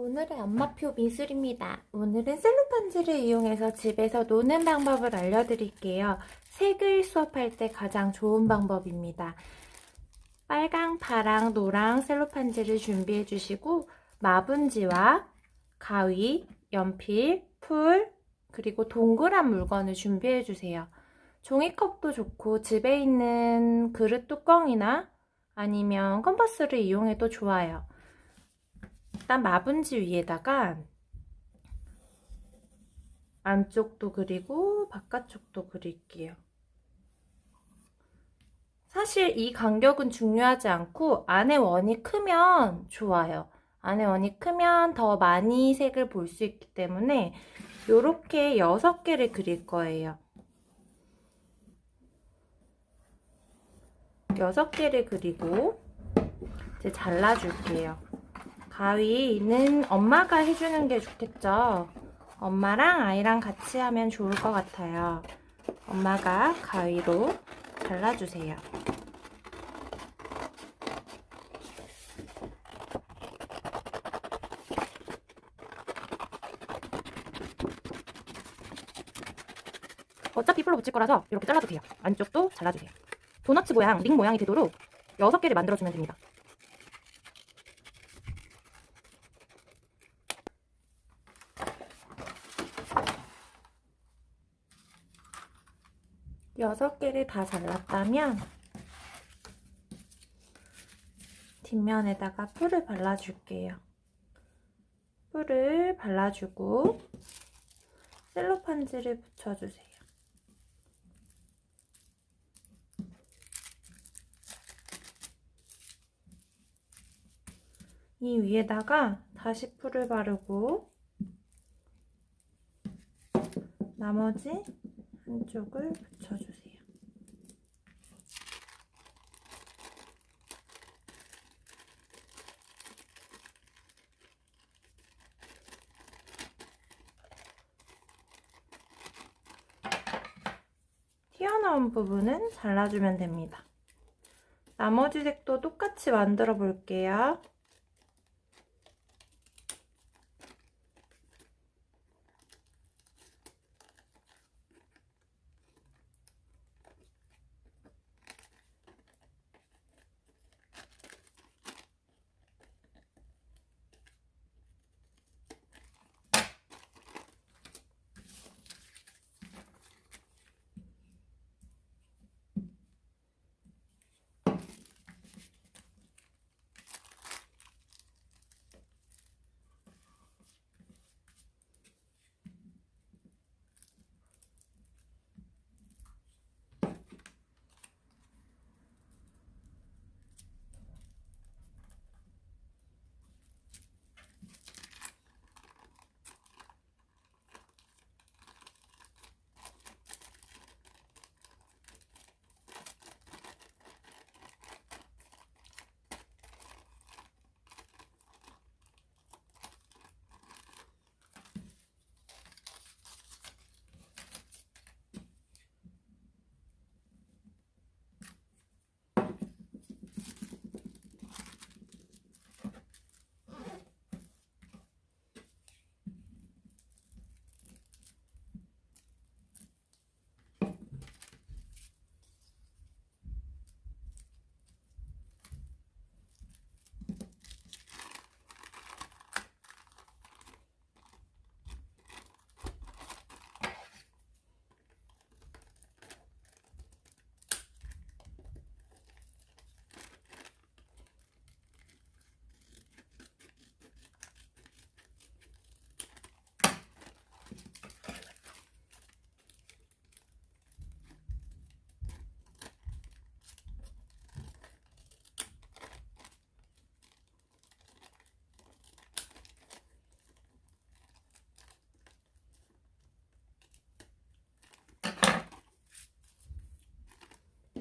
오늘의 엄마표 미술입니다. 오늘은 셀로판지를 이용해서 집에서 노는 방법을 알려드릴게요. 색을 수업할 때 가장 좋은 방법입니다. 빨강, 파랑, 노랑 셀로판지를 준비해 주시고 마분지와 가위, 연필, 풀, 그리고 동그란 물건을 준비해 주세요. 종이컵도 좋고 집에 있는 그릇 뚜껑이나 아니면 컴퍼스를 이용해도 좋아요. 일단 마분지 위에다가 안쪽도 그리고 바깥쪽도 그릴게요. 사실 이 간격은 중요하지 않고 안에 원이 크면 좋아요. 안에 원이 크면 더 많이 색을 볼 수 있기 때문에 이렇게 6개를 그릴 거예요. 6개를 그리고 이제 잘라줄게요. 가위는 엄마가 해주는 게 좋겠죠? 엄마랑 아이랑 같이 하면 좋을 것 같아요. 엄마가 가위로 잘라주세요. 어차피 풀로 붙일 거라서 이렇게 잘라도 돼요. 안쪽도 잘라주세요. 도너츠 모양, 링 모양이 되도록 6개를 만들어주면 됩니다. 여섯 개를 다 잘랐다면 뒷면에다가 뿔을 발라줄게요. 뿔을 발라주고 셀로판지를 붙여주세요. 이 위에다가 다시 뿔을 바르고 나머지 한쪽을 붙여주세요. 튀어나온 부분은 잘라주면 됩니다. 나머지 색도 똑같이 만들어 볼게요.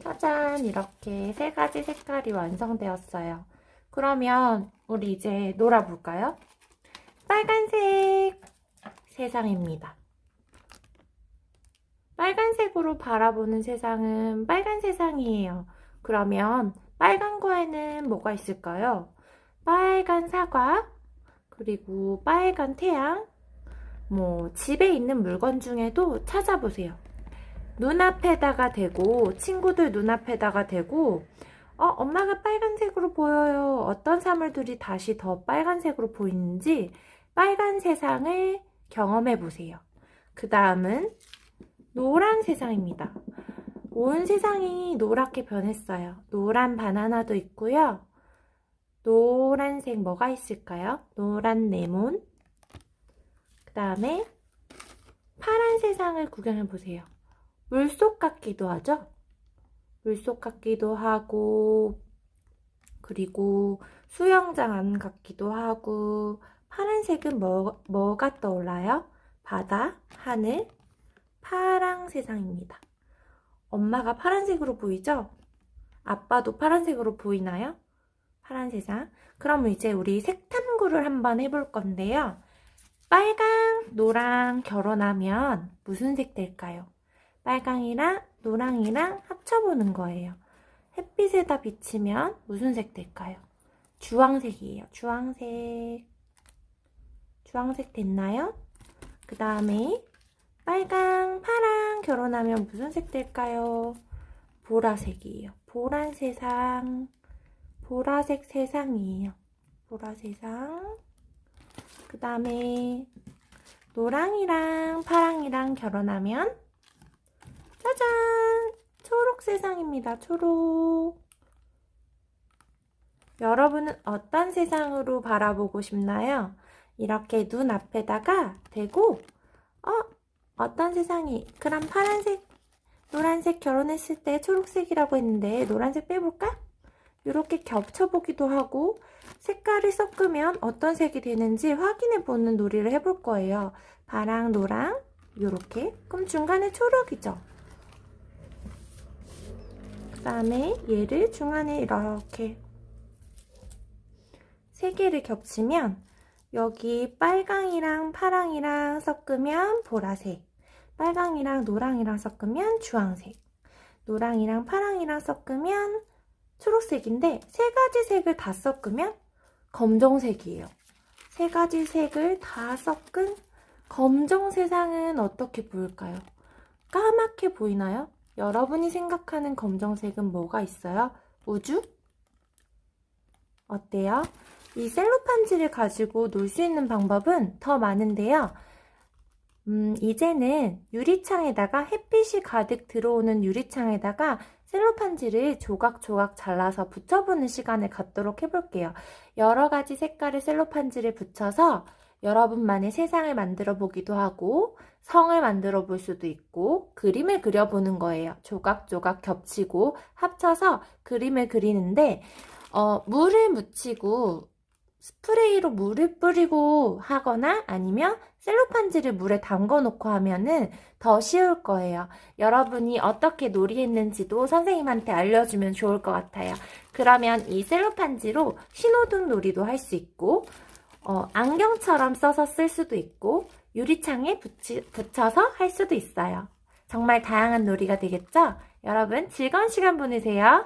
짜잔 이렇게 세 가지 색깔이 완성되었어요. 그러면 우리 이제 놀아볼까요? 빨간색 세상입니다. 빨간색으로 바라보는 세상은 빨간 세상이에요. 그러면 빨간 거에는 뭐가 있을까요? 빨간 사과, 그리고 빨간 태양, 뭐 집에 있는 물건 중에도 찾아보세요. 눈앞에다가 대고 친구들 눈앞에다가 대고 어, 엄마가 빨간색으로 보여요. 어떤 사물들이 다시 더 빨간색으로 보이는지 빨간 세상을 경험해 보세요. 그 다음은 노란 세상입니다. 온 세상이 노랗게 변했어요. 노란 바나나도 있고요. 노란색 뭐가 있을까요? 노란 레몬. 그 다음에 파란 세상을 구경해 보세요. 물속 같기도 하죠? 물속 같기도 하고, 그리고 수영장 안 같기도 하고, 파란색은 뭐, 뭐가 떠올라요? 바다, 하늘, 파랑 세상입니다. 엄마가 파란색으로 보이죠? 아빠도 파란색으로 보이나요? 파란 세상. 그럼 이제 우리 색탐구를 한번 해볼 건데요. 빨강, 노랑 결혼하면 무슨 색 될까요? 빨강이랑 노랑이랑 합쳐보는 거예요. 햇빛에다 비치면 무슨 색 될까요? 주황색이에요. 주황색. 주황색 됐나요? 그 다음에 빨강, 파랑 결혼하면 무슨 색 될까요? 보라색이에요. 보란 세상. 보라색 세상이에요. 보라 세상. 그 다음에 노랑이랑 파랑이랑 결혼하면 짜잔! 초록 세상입니다. 초록. 여러분은 어떤 세상으로 바라보고 싶나요? 이렇게 눈 앞에다가 대고, 어? 어떤 세상이? 그럼 파란색, 노란색 결혼했을 때 초록색이라고 했는데, 노란색 빼볼까? 이렇게 겹쳐보기도 하고, 색깔을 섞으면 어떤 색이 되는지 확인해 보는 놀이를 해볼 거예요. 파랑, 노랑, 이렇게. 그럼 중간에 초록이죠? 그 다음에 얘를 중간에 이렇게 세 개를 겹치면 여기 빨강이랑 파랑이랑 섞으면 보라색, 빨강이랑 노랑이랑 섞으면 주황색, 노랑이랑 파랑이랑 섞으면 초록색인데 세 가지 색을 다 섞으면 검정색이에요. 세 가지 색을 다 섞은 검정 세상은 어떻게 보일까요? 까맣게 보이나요? 여러분이 생각하는 검정색은 뭐가 있어요? 우주? 어때요? 이 셀로판지를 가지고 놀 수 있는 방법은 더 많은데요. 음, 이제는 유리창에다가 햇빛이 가득 들어오는 유리창에다가 셀로판지를 조각조각 잘라서 붙여보는 시간을 갖도록 해볼게요. 여러 가지 색깔의 셀로판지를 붙여서 여러분만의 세상을 만들어 보기도 하고 성을 만들어 볼 수도 있고 그림을 그려보는 거예요. 조각조각 겹치고 합쳐서 그림을 그리는데 어, 물을 묻히고 스프레이로 물을 뿌리고 하거나 아니면 셀로판지를 물에 담궈 놓고 하면은 더 쉬울 거예요. 여러분이 어떻게 놀이했는지도 선생님한테 알려주면 좋을 것 같아요. 그러면 이 셀로판지로 신호등 놀이도 할 수 있고, 어, 안경처럼 써서 쓸 수도 있고, 유리창에 붙이, 붙여서 할 수도 있어요. 정말 다양한 놀이가 되겠죠? 여러분 즐거운 시간 보내세요.